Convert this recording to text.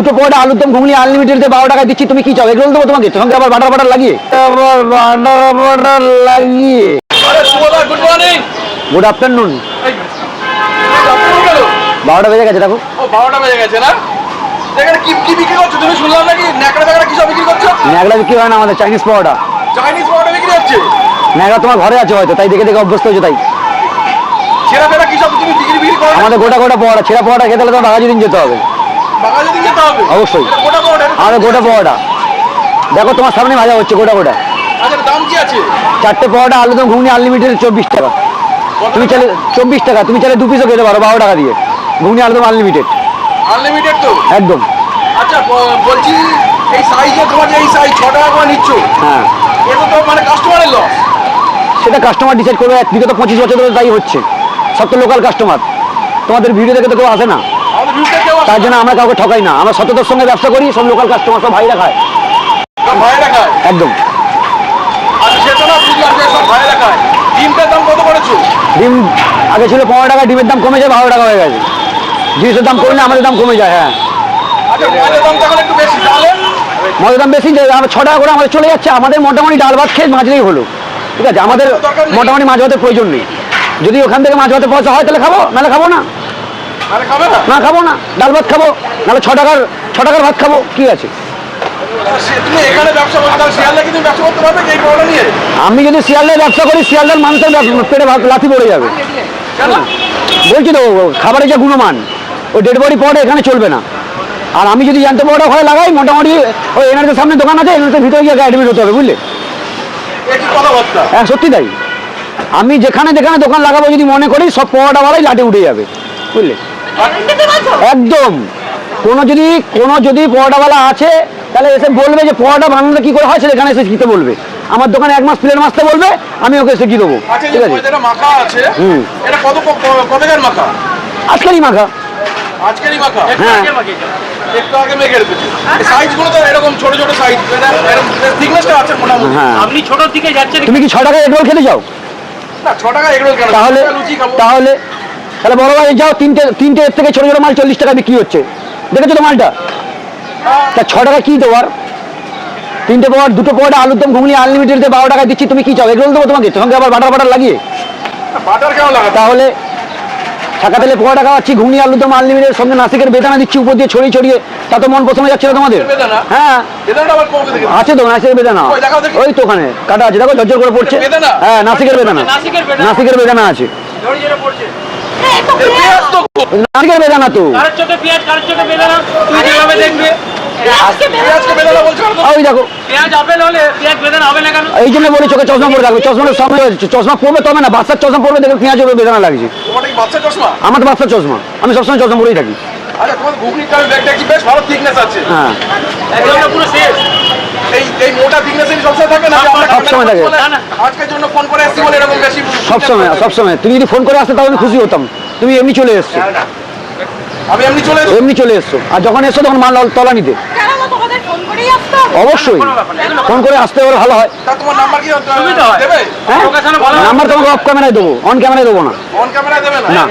দুটো পরোটা আলুর দম ঘুগনি আনলিমিটেড বারো টাকা দিচ্ছি তুমি কি চাও? এগুলো দেবো তোমাকে? সঙ্গে আবার বাটার বাটার লাগিয়ে? আবার বাটার বাটার লাগিয়ে গুড মর্নিং গুড আফটারনুন বারোটা বেজে গেছে দেখো। বারোটা বেজে গেছে না? কি কি বিক্রি করছ? তুমি শুনলাম নাকি ন্যাকড়া ফ্যাকড়া কি বিক্রি করছ? ন্যাকড়া বিক্রি হয় না আমাদের চাইনিজ পরোটা। চাইনিজ পরোটা বিক্রি হচ্ছে? ন্যাকড়া তোমার ঘরে আছে হয়তো তাই দেখে দেখে অভ্যস্ত হয়েছে তাই। ছেঁড়া ফেরা কি তুমি বিক্রি বিক্রি করো? আমাদের গোটা গোটা পরোটা ছেঁড়া পরোটা খেতে হলে তোমার বাগাজি দিন যেতে হবে। অবশ্যই। এটা গোটা পরোটা দেখো তোমার সামনে ভাজা হচ্ছে গোটা গোটা। আচ্ছা চারটে পরোটা আলুদম ঘুগনি আনলিমিটেড চব্বিশ টাকা। তুমি চাইলে চব্বিশ টাকা তুমি চাইলে দু পিসও খেতে পারো বারো টাকা দিয়ে। ঘুগনি আলু দম আনলিমিটেড। আনলিমিটেড তো? একদম। আচ্ছা বলছি এই সাইজে তোমার এই সাইজ ছ টাকা করে নিচ্ছ? হ্যাঁ। এটা তো মানে কাস্টমারের লস সেটা কাস্টমার ডিসাইড করবে এক বিগত পঁচিশ বছর ধরে তাই হচ্ছে। সব তো লোকাল কাস্টমার তোমাদের ভিডিও দেখে তো কেউ আসে না। তার জন্য আমরা কাউকে ঠকাই না। আমরা সততার সঙ্গে ব্যবসা করি সব লোকাল কাস্টমার সব ভাইরা খায়। একদম। ডিম আগে ছিল পনেরো টাকা ডিমের দাম কমে যায় বারো টাকা হয়ে গেছে। জিনিসের দাম কমলে আমাদের দাম কমে যায় হ্যাঁ। আচ্ছা মদের দাম বেশি আমরা ছ টাকা করে আমাদের চলে যাচ্ছে আমাদের মোটামুটি ডাল ভাত খেয়ে মাঝলেই হলো। ঠিক আছে আমাদের মোটামুটি মাছ ভাতের প্রয়োজন নেই। যদি ওখান থেকে মাছ ভাতের পয়সা হয় তাহলে খাব নাহলে খাব না। না? খাব না। ডাল ভাত খাব নাহলে ছ টাকার ছ টাকার ভাত খাব। কি আছে? আমি যদি শিয়ালদার ব্যবসা করি শিয়ালদার মানুষের পেটে ভাত লাথি পড়ে যাবে। বলছি তো খাবারের যে গুণমান ওই ডেড বডি পড়ে এখানে চলবে না। আর আমি যদি জানতে পড়া ঘরে লাগাই মোটামুটি ওই এনার্জির সামনে দোকান আছে এনার্জির ভিতরে গিয়ে অ্যাডমিট হতে হবে বুঝলে? হ্যাঁ সত্যি তাই। আমি যেখানে যেখানে দোকান লাগাবো যদি মনে করি সব পরোটাওয়ালাই লাটে উঠে যাবে বুঝলে? একদম। কোনো যদি কোনো যদি পরোটাওয়ালা আছে তাহলে এসে বলবে যে পরোটা বানানোটা কি করে হয় সেটা এখানে এসে শিখতে বলবে। আমার দোকানে এক মাস প্লেন মাসতে বলবে আমি ওকে শিখিয়ে দেবো? আচ্ছা ঠিক আছে? মাখা আছে হুম। এটা কত ক- ক- কবেকার মাখা? আজকালই মাখা। আজকেরই মাখা? হ্যাঁ। একটু আগে মেঘে রেখেছি। সাইজ তো এরকম ছোট ছোট সাইজ থিকনেসটা আছে মোটামুটি। হ্যাঁ। আপনি ছোটোর দিকে যাচ্ছেন তুমি কি ছ টাকা এগ রোল খেতে চাও? না ছ টাকা এগুলো কেন? তাহলে একটা লুচি খাব। তাহলে তাহলে বড় ভাই যাও তিনটে তিনটে এর থেকে ছোট ছোট মাল চল্লিশ টাকা বিক্রি হচ্ছে। দেখেছ তো মালটা? তা ছ টাকা কি দেওয়ার তিনটে পাওয়ার দুটো পাওয়ার আলুর দম ঘুগনি আনলিমিটেড বারো টাকায় দিচ্ছি তুমি কি চাও? এগুলো দেবো তোমাকে? সঙ্গে আবার বাটার বাটার লাগিয়ে? লাগে তাহলে ছাকা তেলে পকোড়া খাওয়াচ্ছি ঘুগনি আলুর দম আনলিমিটেড সঙ্গে নাসিকের বেদানা দিচ্ছি উপর দিয়ে ছড়িয়ে ছড়িয়ে। তা তো মন প্রথমে যাচ্ছে না তোমাদের হ্যাঁ। আছে তো নাসিকের বেদানা। ওই তো ওখানে কাটা আছে দেখো ঝরঝর করে পড়ছে। হ্যাঁ নাসিকের বেদানা। নাসিকের বেদানা। আছে। নাসিকের বেদানা তো? এই জন্য বলি চোখে চশমা পরে চশমার সময় চশমা তবে না বাচ্চার চশমা পরবে দেখবে পেঁয়াজ হবে বেদানা লাগছে। বাচ্চা চশমা? আমার তো বাচ্চার চশমা। আমি সবসময় চশমা পরেই থাকি। আচ্ছা তোমার বেশ ভালো থিকনেস আছে। হ্যাঁ। একদম পুরো শেষ। এই এই মোটা থিকনেসের সবসময় থাকে না? সবসময় থাকে। না, না। আজকের জন্য ফোন করে এসেছি বলে এরকম সবসময় সবসময়। তুমি যদি ফোন করে আসতে তাহলে আমি খুশি হতাম। তুমি এমনি চলে এসছো। আমি এমনি চলে এসেছি। এমনি চলে এসছো। আর যখন এসছো তখন মাল তলা নিতে কেন আমার তোমাদের ফোন করেই আসতে হবে? অবশ্যই। ফোন করে আসতে হলে ভালো হয়। নাম্বার কি সুবিধা হয়। হ্যাঁ? ভালো হয়। নাম্বার তোমাকে অফ ক্যামেরায় দেবো। অন ক্যামেরায় দেবো না। অন ক্যামেরায় দেবে না?